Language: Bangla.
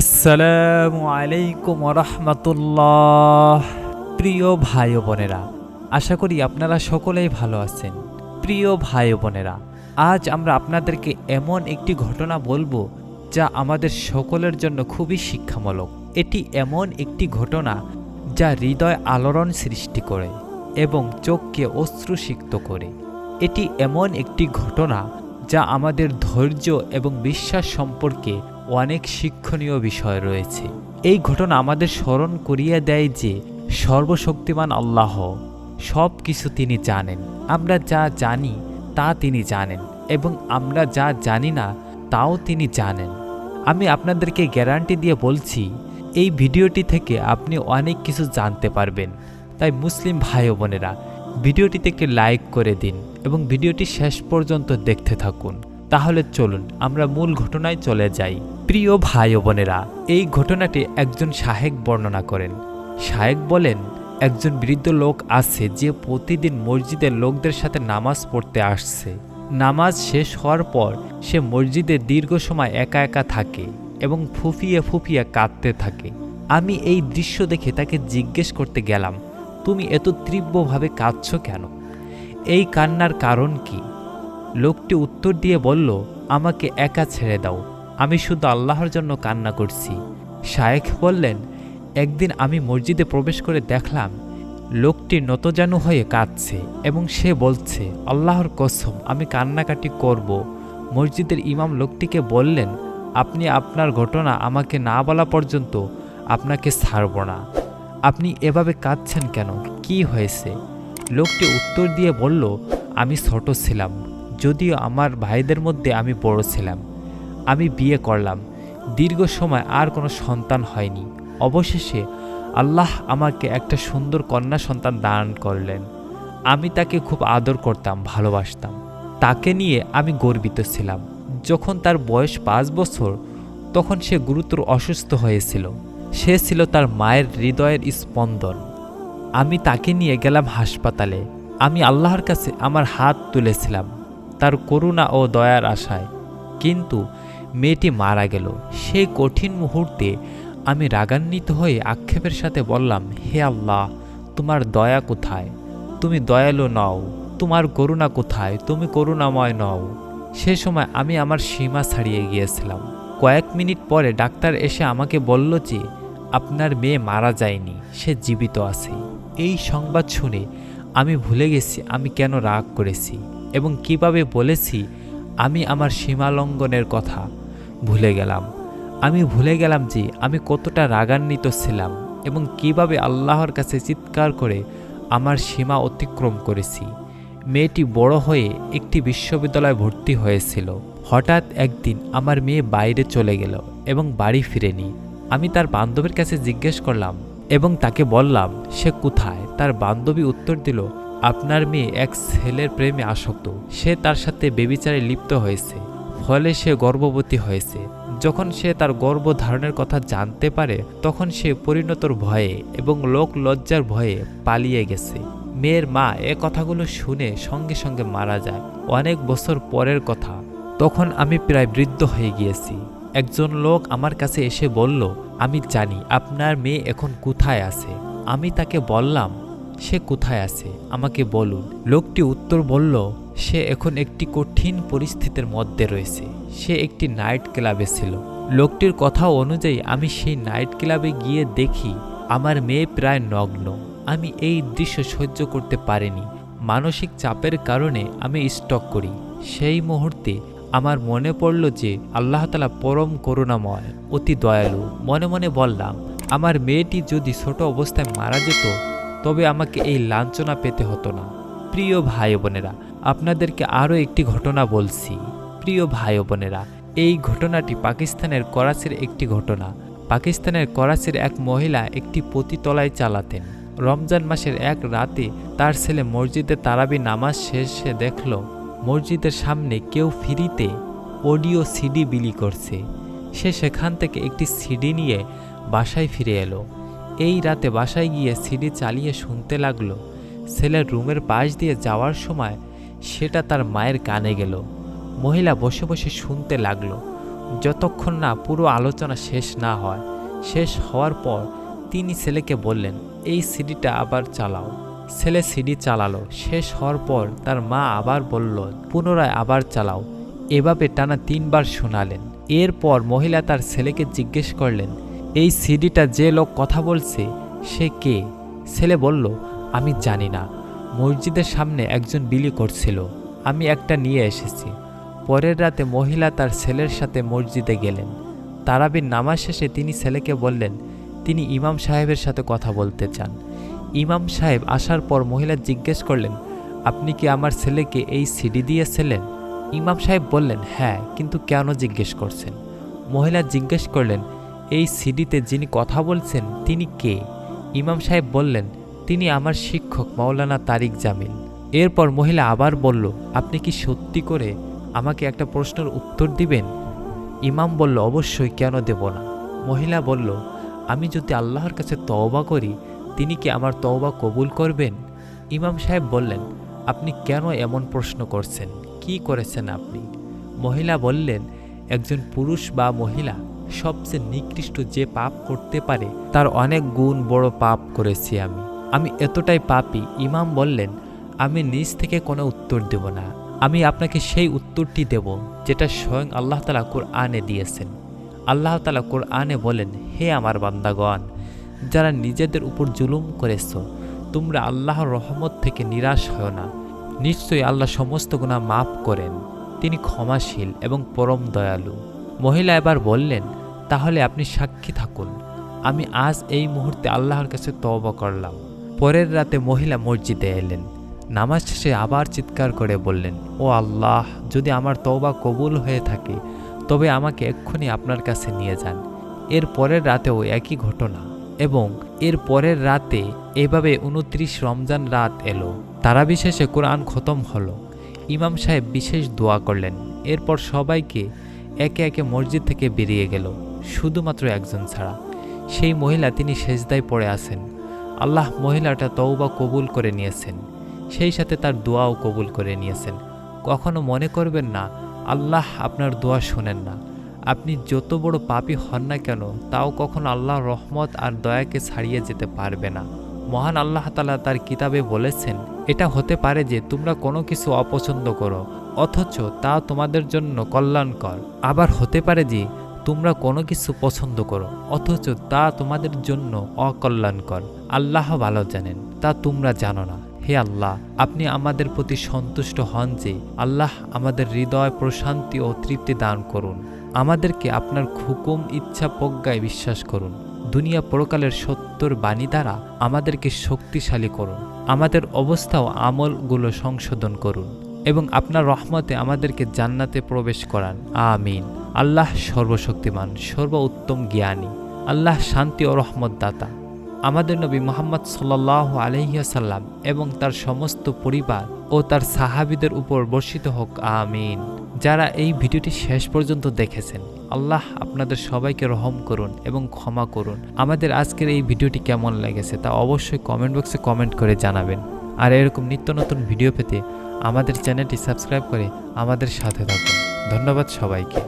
আসসালামু আলাইকুম রহমতুল্লাহ প্রিয় ভাই বোনেরা, আশা করি আপনারা সকলেই ভালো আছেন। প্রিয় ভাই বোনেরা, আজ আমরা আপনাদেরকে এমন একটি ঘটনা বলব যা আমাদের সকলের জন্য খুবই শিক্ষামূলক। এটি এমন একটি ঘটনা যা হৃদয় আলোড়ন সৃষ্টি করে এবং চোখকে অশ্রুসিক্ত করে। এটি এমন একটি ঘটনা যা আমাদের ধৈর্য এবং বিশ্বাস সম্পর্কে অনেক শিক্ষণীয় বিষয় রয়েছে। এই ঘটনা আমাদের স্মরণ করিয়ে দেয় যে, সর্বশক্তিমান আল্লাহ সব কিছু তিনি জানেন। আমরা যা জানি, তা তিনি জানেন এবং আমরা যা জানি না, তাও তিনি জানেন। আমি আপনাদেরকে গ্যারান্টি দিয়ে বলছি, এই ভিডিওটি থেকে আপনি অনেক কিছু জানতে পারবেন। তাই মুসলিম ভাই বোনেরা ভিডিওটি থেকে লাইক করে দিন এবং ভিডিওটি শেষ পর্যন্ত দেখতে থাকুন। তাহলে চলুন আমরা মূল ঘটনায় চলে যাই। প্রিয় ভাই বোনেরা, এই ঘটনাটি একজন শাহেক বর্ণনা করেন। শাহেক বলেন, একজন বৃদ্ধ লোক আছে যে প্রতিদিন মসজিদের লোকদের সাথে নামাজ পড়তে আসছে। নামাজ শেষ হওয়ার পর সে মসজিদে দীর্ঘ সময় একা একা থাকে এবং ফুফিয়ে ফুফিয়ে কাঁদতে থাকে। আমি এই দৃশ্য দেখে তাকে জিজ্ঞেস করতে গেলাম, তুমি এত তীব্রভাবে কাঁদছ কেন? এই কান্নার কারণ কি? লোকটি উত্তর দিয়ে বলল, আমাকে একা ছেড়ে দাও। আমি শুধু আল্লাহর জন্য কান্না করছি। শায়েখ বললেন, একদিন আমি মসজিদে প্রবেশ করে দেখলাম, লোকটি নতজানু হয়ে কাঁদছে এবং সে বলছে, আল্লাহর কসম, আমি কান্নাকাটি করব। মসজিদের ইমাম লোকটিকে বললেন, আপনি আপনার ঘটনা আমাকে না বলা পর্যন্ত আপনাকে ছাড়ব না। আপনি এভাবে কাঁদছেন কেন? কি হয়েছে? লোকটি উত্তর দিয়ে বলল, আমি ছোট ছিলাম। যদিও আমার ভাইদের মধ্যে আমি বড় ছিলাম। আমি বিয়ে করলাম। দীর্ঘ সময় আর কোনো সন্তান হয়নি। অবশেষে আল্লাহ আমাকে একটা সুন্দর কন্যা সন্তান দান করলেন। আমি তাকে খুব আদর করতাম, ভালোবাসতাম। তাকে নিয়ে আমি গর্বিত ছিলাম। যখন তার বয়স পাঁচ বছর, তখন সে গুরুতর অসুস্থ হয়েছিল। সে ছিল তার মায়ের হৃদয়ের স্পন্দন। আমি তাকে নিয়ে গেলাম হাসপাতালে। আমি আল্লাহর কাছে আমার হাত তুলেছিলাম। তার করুণা ও দয়ার আশায়। কিন্তু মেয়েটি মারা গেল। সেই কঠিন মুহূর্তে আমি রাগান্বিত হয়ে আক্ষেপের সাথে বললাম, হে আল্লাহ, তোমার দয়া কোথায়? তুমি দয়ালু নও, তোমার করুণা কোথায়? তুমি করুণাময় নও। সে সময় আমি আমার সীমা ছাড়িয়ে গিয়েছিলাম। কয়েক মিনিট পরে ডাক্তার এসে আমাকে বলল যে, আপনার মেয়ে মারা যায়নি, সে জীবিত আছে। এই সংবাদ শুনে আমি ভুলে গেছি, আমি কেন রাগ করেছি। এবং কীভাবে বলেছি, আমি আমার সীমালঙ্ঘনের কথা ভুলে গেলাম। আমি ভুলে গেলাম যে আমি কতটা রাগান্বিত ছিলাম এবং কীভাবে আল্লাহর কাছে চিৎকার করে আমার সীমা অতিক্রম করেছি। মেয়েটি বড় হয়ে একটি বিশ্ববিদ্যালয়ে ভর্তি হয়েছিল। হঠাৎ একদিন আমার মেয়ে বাইরে চলে গেল এবং বাড়ি ফিরেনি। আমি তার বান্ধবীর কাছে জিজ্ঞেস করলাম এবং তাকে বললাম, সে কোথায়? তার বান্ধবী উত্তর দিল আপনার মেয়ে এক ছেলের প্রেমে আসক্ত। সে তার সাথে বেবিচারে লিপ্ত হয়েছে। ফলে সে গর্ভবতী হয়েছে। যখন সে তার গর্ভ ধারণের কথা জানতে পারে, তখন সে পরিণতর ভয়ে এবং লোক লজ্জার ভয়ে পালিয়ে গেছে। মেয়ের মা এ কথাগুলো শুনে সঙ্গে সঙ্গে মারা যায়। অনেক বছর পরের কথা। তখন আমি প্রায় বৃদ্ধ হয়ে গিয়েছি। একজন লোক আমার কাছে এসে বলল, আমি জানি, আপনার মেয়ে এখন কোথায় আছে? আমি তাকে বললাম সে কোথায় আছে? আমাকে বলুন। লোকটি উত্তর বলল, সে এখন একটি কঠিন পরিস্থিতির মধ্যে রয়েছে। সে একটি নাইট ক্লাবে ছিল। লোকটির কথা অনুযায়ী আমি সেই নাইট ক্লাবে গিয়ে দেখি, আমার মেয়ে প্রায় নগ্ন। আমি এই দৃশ্য সহ্য করতে পারিনি। মানসিক চাপের কারণে আমি স্টক করি। সেই মুহূর্তে আমার মনে পড়ল যে আল্লাহ তালা পরম করুণাময়, অতি দয়ালু। মনে মনে বললাম, আমার মেয়েটি যদি ছোট অবস্থায় মারা যেত তবে আমাকে এই লাঞ্ছনা পেতে হতো না। প্রিয় ভাই বোনেরা আপনাদেরকে আরও একটি ঘটনা বলছি। প্রিয় ভাই বোনেরা এই ঘটনাটি পাকিস্তানের করাচির একটি ঘটনা। পাকিস্তানের করাচির এক মহিলা একটি পতিতলায় চালাতেন। রমজান মাসের এক রাতে তার ছেলে মসজিদে তারাবি নামাজ শেষে দেখল, মসজিদের সামনে কেউ ফিরিতে অডিও সিডি বিলি করছে। সে সেখান থেকে একটি সিডি নিয়ে বাসায় ফিরে এলো। এই রাতে বাসায় গিয়ে সিডি চালিয়ে শুনতে লাগল, ছেলের রুমের পাশ দিয়ে যাওয়ার সময় সেটা তার মায়ের কানে গেল। মহিলা বসে বসে শুনতে লাগল, যতক্ষণ না পুরো আলোচনা শেষ না হয়। শেষ হওয়ার পর তিনি ছেলেকে বললেন, এই সিডিটা আবার চালাও। ছেলে সিডি চালালো। শেষ হওয়ার পর তার মা আবার বলল, পুনরায় আবার চালাও। এভাবে টানা তিনবার শোনালেন। এরপর মহিলা তার ছেলেকে জিজ্ঞেস করলেন এই সিডিটা যে লোক কথা বলছে, সে কে? ছেলে বলল, আমি জানি না। মসজিদের সামনে একজন বিলি করছিল। আমি একটা নিয়ে এসেছি। পরের রাতে মহিলা তার ছেলের সাথে মসজিদে গেলেন। তারাবির নামাজ শেষে তিনি ছেলেকে বললেন, তিনি ইমাম সাহেবের সাথে কথা বলতে চান। ইমাম সাহেব আসার পর মহিলা জিজ্ঞেস করলেন, আপনি কি আমার ছেলেকে এই সিডি দিয়েছিলেন? ইমাম সাহেব বললেন হ্যাঁ কিন্তু কেন জিজ্ঞেস করছেন? মহিলা জিজ্ঞেস করলেন এই সিডিতে যিনি কথা বলছেন, তিনি কে? ইমাম সাহেব বললেন, তিনি আমার শিক্ষক মাওলানা তারিক জামিল। এরপর মহিলা আবার বলল, আপনি কি সত্যি করে আমাকে একটা প্রশ্নের উত্তর দিবেন? ইমাম বলল, অবশ্যই, কেন দেব না? মহিলা বলল, আমি যদি আল্লাহর কাছে তওবা করি, তিনি কি আমার তওবা কবুল করবেন? ইমাম সাহেব বললেন, আপনি কেন এমন প্রশ্ন করছেন? কি করেছেন আপনি? মহিলা বললেন, একজন পুরুষ বা মহিলা সবচেয়ে নিকৃষ্ট যে পাপ করতে পারে, তার অনেক গুণ বড় পাপ করেছি আমি। আমি এতটাই পাপী, ইমাম বললেন, আমি নিজ থেকে কোনো উত্তর দেব না। আমি আপনাকে সেই উত্তরটি দেব, যেটা স্বয়ং আল্লাহ তালা কোরআনে দিয়েছেন। আল্লাহ তালা কোরআনে বলেন, হে আমার বান্দাগণ, যারা নিজেদের উপর জুলুম করেছ, তোমরা আল্লাহর রহমত থেকে নিরাশ হয় না। নিশ্চয়ই আল্লাহ সমস্ত গুণা মাফ করেন। তিনি ক্ষমাশীল এবং পরম দয়ালু। মহিলা এবার বললেন তাহলে আপনি সাক্ষী থাকুন। আমি আজ এই মুহূর্তে আল্লাহর কাছে তওবা করলাম। পরের রাতে মহিলা মসজিদে এলেন। নামাজ শেষে আবার চিৎকার করে বললেন, ও আল্লাহ, যদি আমার তওবা কবুল হয়ে থাকে, তবে আমাকে এক্ষুনি আপনার কাছে নিয়ে যান। এর পরের রাতেও একই ঘটনা এবং এর পরের রাতে এভাবে উনত্রিশ রমজান রাত এলো। তারা বিশেষে কোরআন খতম হলো। ইমাম সাহেব বিশেষ দোয়া করলেন। এরপর সবাইকে একে একে মসজিদ থেকে বেরিয়ে গেল। শুধুমাত্র একজন ছাড়া। সেই মহিলা তিনি সেজদায় পড়ে আছেন। আল্লাহ মহিলাটা তওবা কবুল করে নিয়েছেন। সেই সাথে তার দোয়াও কবুল করে নিয়েছেন। কখনো মনে করবেন না, আল্লাহ আপনার দোয়া শোনেন না। আপনি যত বড় পাপী হন না কেন, তাও কখনো আল্লাহ রহমত আর দয়াকে ছাড়িয়ে যেতে পারবে না। মহান আল্লাহ তালা তার কিতাবে বলেছেন, এটা হতে পারে যে তোমরা কোনো কিছু অপছন্দ করো, অথচ তা তোমাদের জন্য কল্যাণকর। আবার হতে পারে যে তোমরা কোনো কিছু পছন্দ করো, অথচ তা তোমাদের জন্য অকল্যাণকর। আল্লাহ ভালো জানেন, তা তোমরা জানো না। হে আল্লাহ, আপনি আমাদের প্রতি সন্তুষ্ট হন যে আল্লাহ আমাদের হৃদয় প্রশান্তি ও তৃপ্তি দান করুন। আমাদেরকে আপনার হুকুম ইচ্ছা প্রজ্ঞায় বিশ্বাস করুন। দুনিয়া পরকালের সত্যর বাণী দ্বারা আমাদেরকে শক্তিশালী করুন। আমাদের অবস্থা ও আমলগুলো সংশোধন করুন এবং আপনার রহমতে আমাদেরকে জান্নাতে প্রবেশ করান। আমিন। আল্লাহ সর্বশক্তিমান সর্ব উত্তম জ্ঞানী, আল্লাহ শান্তি ও রহমত দাতা আমাদের নবী মোহাম্মদ সাল্লাহ আলহিয়াসাল্লাম এবং তার সমস্ত পরিবার ও তার সাহাবিদের উপর বর্ষিত হোক, আমিন। যারা এই ভিডিওটি শেষ পর্যন্ত দেখেছেন, আল্লাহ আপনাদের সবাইকে রহম করুন এবং ক্ষমা করুন। আমাদের আজকের এই ভিডিওটি কেমন লেগেছে তা অবশ্যই কমেন্ট বক্সে কমেন্ট করে জানাবেন। আর এরকম নিত্য নতুন ভিডিও পেতে আমাদের চ্যানেলটি সাবস্ক্রাইব করে আমাদের সাথে থাকুন। ধন্যবাদ সবাইকে।